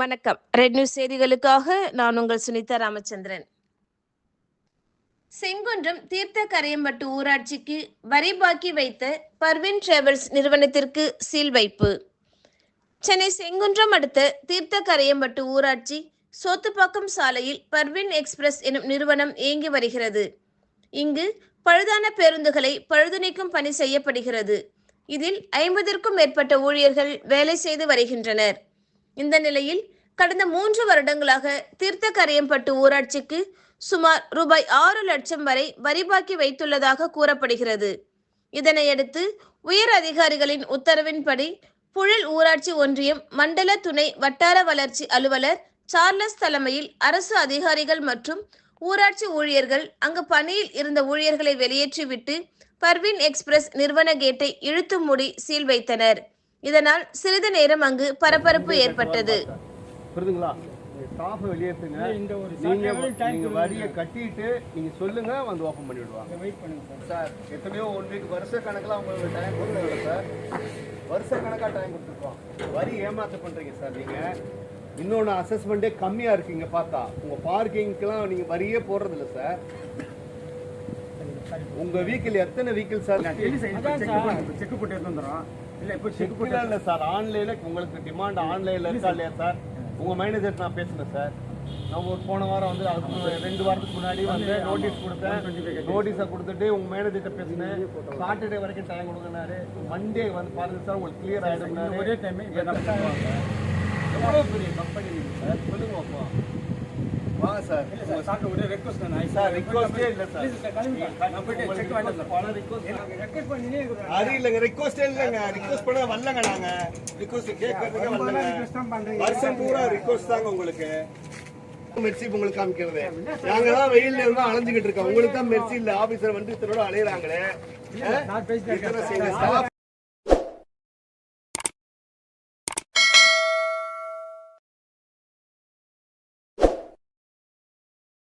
வணக்கம். Red news செய்திகளுக்காக நான் உங்கள் சுனிதா ராமச்சந்திரன். செங்குன்றம் தீர்த்த கரையம்பட்டு ஊராட்சிக்கு வரி பாக்கி வைத்த பர்வின் டிராவல்ஸ் நிறுவனத்திற்கு சீல் வைப்பு. சென்னை செங்குன்றம் அடுத்த தீர்த்த கரையம்பட்டு ஊராட்சி சோத்துப்பாக்கம் சாலையில் பர்வின் எக்ஸ்பிரஸ் எனும் நிறுவனம் இயங்கி வருகிறது. இங்கு பழுதான பேருந்துகளை பழுது நீக்கும் பணி செய்யப்படுகிறது. இதில் ஐம்பதிற்கும் மேற்பட்ட ஊழியர்கள் வேலை செய்து வருகின்றனர். இந்த நிலையில் கடந்த மூன்று வருடங்களாக தீர்த்தக்கரையம்பட்டு ஊராட்சிக்கு சுமார் ரூபாய் ஆறு லட்சம் வரை வரிபாக்கி வைத்துள்ளதாக கூறப்படுகிறது. இதனையடுத்து உயர் அதிகாரிகளின் உத்தரவின்படி புழல் ஊராட்சி ஒன்றியம் மண்டல துணை வட்டார வளர்ச்சி அலுவலர் சார்லஸ் தலைமையில் அரசு அதிகாரிகள் மற்றும் ஊராட்சி ஊழியர்கள் அங்கு பணியில் இருந்த ஊழியர்களை வெளியேற்றிவிட்டு பர்வின் எக்ஸ்பிரஸ் நிறுவன கேட்டை இழுத்து மூடி சீல் வைத்தனர். இதனால் சிறிது நேரம் அங்கு பரபரப்பு ஏற்பட்டது புரியுதுங்களா ஸ்டாஃப் வெளியேற்றுங்க இந்த ஒரு நீங்க நீங்க வரியை கட்டிட்டு நீங்க சொல்லுங்க வந்து ஓபன் பண்ணி விடுவாங்க வெயிட் பண்ணுங்க சார் சார் எத்தனையோ ஒன் வீக் வருஷ கணக்கில் உங்களுக்கு டைம் கொடுக்கல சார் வருஷ கணக்காக டைம் கொடுத்துருக்கோம் வரி ஏமாத்த பண்றீங்க சார் நீங்க இன்னொன்று அசஸ்மெண்ட்டே கம்மியா இருக்கீங்க பார்த்தா உங்க பார்க்கிங்க்கெல்லாம் நீங்க வரியே போடுறது இல்ல சார் உங்க வீக்கில் எத்தனை வீக்கிள் சார் செக் போட்டு எடுத்து வந்துடும் இல்லை இப்போ செக்குலாம் இல்லை சார். ஆன்லைன்ல உங்களுக்கு டிமாண்ட் ஆன்லைன்ல இருக்கா இல்லையா சார்? உங்க மேனேஜர் நான் பேசுனேன் சார். நான் ஒரு போன வாரம் வந்து அதுக்கு ரெண்டு வாரத்துக்கு முன்னாடி வந்து நோட்டீஸ் கொடுத்தேன். நோட்டீஸை கொடுத்துட்டு உங்க மேனேஜர்கிட்ட பேசினேன். சாட்டர்டே வரைக்கும் டைம் கொடுங்கனாரு மண்டே வந்து பாருங்க சார் உங்களுக்கு கிளியர் ஆயிடும் ஒரே டைம் எவ்வளோ பெரிய கம்பெனி சார்? சொல்லுங்க அப்பா. வாங்க சார். இல்லை சார் சாப்பிட்ட ஒரே ரெக்வஸ்ட் தான் சார் ரிக்வஸ்டே இல்லை சார். நான் போயிட்டு செக் வாங்கிட்டு பல ரிக்வஸ்ட் ரெக்வஸ்ட் பண்ணினே இருக்கிறேன். அது இல்லைங்க ரிக்வஸ்டே இல்லைங்க. ரிக்வஸ்ட் பண்ண வரலங்க நாங்க. ரிக்வஸ்ட் கேட்கறதுக்கு வரலங்க. வருஷம் பூரா ரிக்வஸ்ட் தாங்க உங்களுக்கு. மெர்சி உங்களுக்கு காமிக்கிறது. நாங்க தான் வெயில்ல இருந்தா அலைஞ்சுக்கிட்டு இருக்கோம். உங்களுக்கு தான் மெர்சி இல்ல. ஆபீசர் வந்து இத்தனோட அலையறாங்களே.